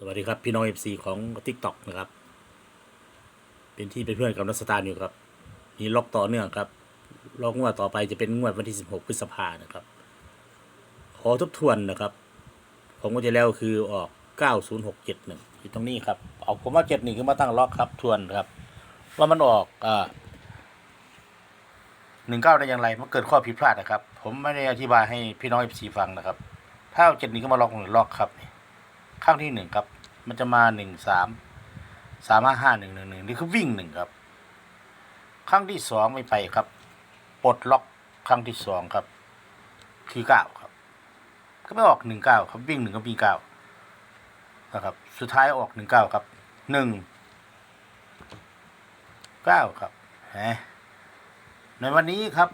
สวัสดีครับ พี่น้องเอฟซีของ t ิ k t o k นะครับ เป็นที่เป็นเพื่อนกับนักสตาร์อยู่ครับนี่ล็อกต่อเนื่องครับล็อกงวดต่อไปจะเป็นงวดวันที่ 16 พฤษภานะครับ ขอทบทวนนะครับ ผมก็จะแล้วคือออก 90671อยู่ตรงนี้ครับ เอาผมว่า71คือมาตั้งล็อกครับทวนครับ ว่ามันออกอ่า19ได้อย่างไรมันเกิดข้อผิดพลาดนะครับ ผมไม่ได้อธิบายให้พี่น้องเอฟซีฟังนะครับ ถ้าเอา71ก็มาล็อกหนึ่งล็อกครับนี่ ข้างที่หนึ่งครับ มันจะมาหนึ่งสามสามห้าห้าหนึ่งหนึ่งหนึ่งนี่คือวิ่งหนึ่งครับ ข้างที่สองไม่ไปครับ ปลดล็อกครั้งที่สองครับ คือเก้าครับ ก็ไม่ออกหนึ่งเก้าครับวิ่งหนึ่งก็วิ่งเก้านะครับ สุดท้ายออกหนึ่งเก้าครับหนึ่งเก้าครับฮะในวันนี้ครับ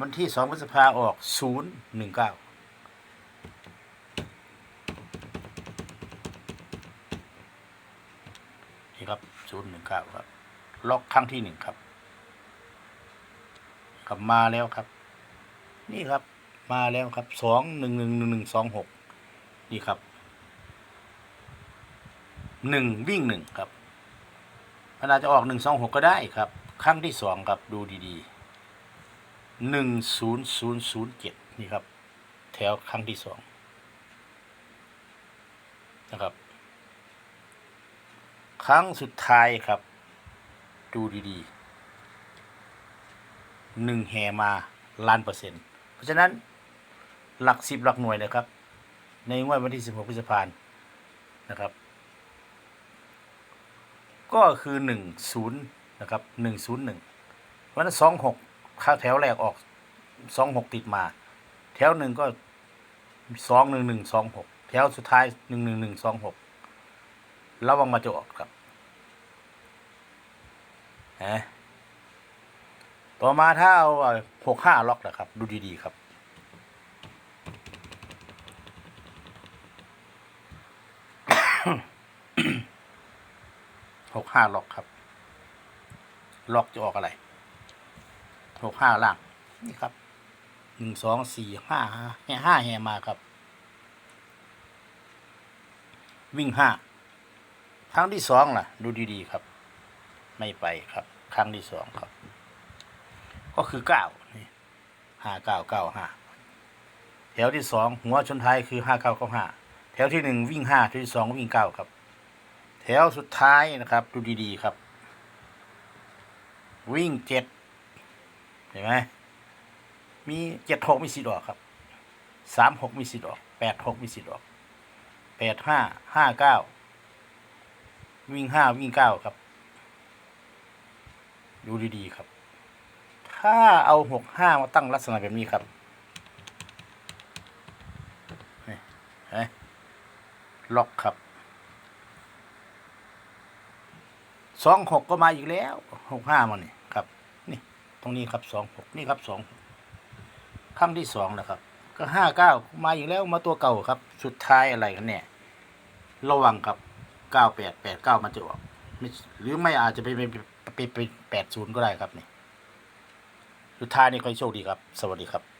วันที่สองพฤษภาออกศูนย์หนึ่งเก้า นี่ครับศูนย์หนึ่งเก้าครับ ล็อกครั้งที่หนึ่งครับกลับมาแล้วครับ นี่ครับมาแล้วครับสองหนึ่งหนึ่งหนึ่งหนึ่งสองหกนี่ครับหนึ่งวิ่งหนึ่งครับมันอาจจะออกหนึ่งสองหกก็ได้ครับครั้งที่สองครับดูดีๆหนึ่งศูนย์ศูนย์ศูนย์เจ็ดนี่ครับ แถวครั้งที่สองนะครับ ครั้งสุดท้ายครับ ดูดีๆหนึ่งแห่มาล้านเปอร์เซ็นต์เพราะฉะนั้นหลักสิบหลักหน่วยนะครับ ในงวดวันที่สิบหกพฤษภาคมนะครับ ก็คือหนึ่งศูนย์นะครับหนึ่งศูนย์หนึ่งวันนั้นสองหกข้าแถวแรกออกสองหกติดมา แถวหนึ่งก็สองหนึ่งหนึ่งสองหกแถวสุดท้ายหนึ่งหนึ่งหนึ่งสองหกระวังมาจะออกครับ ฮะต่อมาถ้าเอาหกห้าล็อกนะครับ ดูดีๆครับหกห้าล็อกครับ ล็อกจะออกอะไรหกห้าล่างนี่ครับหนึ่งสองสี่ห้าแห่ห้าแห่มาครับ วิ่งห้าครั้งที่สองล่ะ ดูดีๆครับ ไม่ไปครับ ครั้งที่สองครับ ก็คือเก้านี่ห้าเก้าเก้าห้าแถวที่สองหัวชนท้ายคือห้าเก้าเก้าห้าแถวที่หนึ่งวิ่งห้าแถวที่สองวิ่งเก้าครับ แถวสุดท้ายนะครับ ดูดีๆครับ วิ่งเจ็ดเห็นไหมมีเจ็ดหกมีสิทธิ์ออกครับสามหกมีสิทธิ์ออกแปดหกมีสิทธิ์ออกแปดห้าห้าเก้าวิ่งห้าวิ่งเก้าครับ ดูดีๆครับ ถ้าเอาหกห้ามาตั้งลักษณะแบบนี้ครับนี่ล็อกครับสองหกก็มาอีกแล้วหกห้ามานี่ครับ นี่ ตรงนี้ครับสองหกนี่ครับสองครั้งที่สองนะครับ ก็ห้าเก้ามาอีกแล้วมาตัวเก่าครับ สุดท้ายอะไรกันเนี่ยระวังครับเก้าแปดแปดเก้ามันจะออกหรือไม่อาจจะไปเป็น ไปเป็นแปดศูนย์ก็ได้ครับนี่สุดท้ายนี่ค่อโชคดีครับ สวัสดีครับ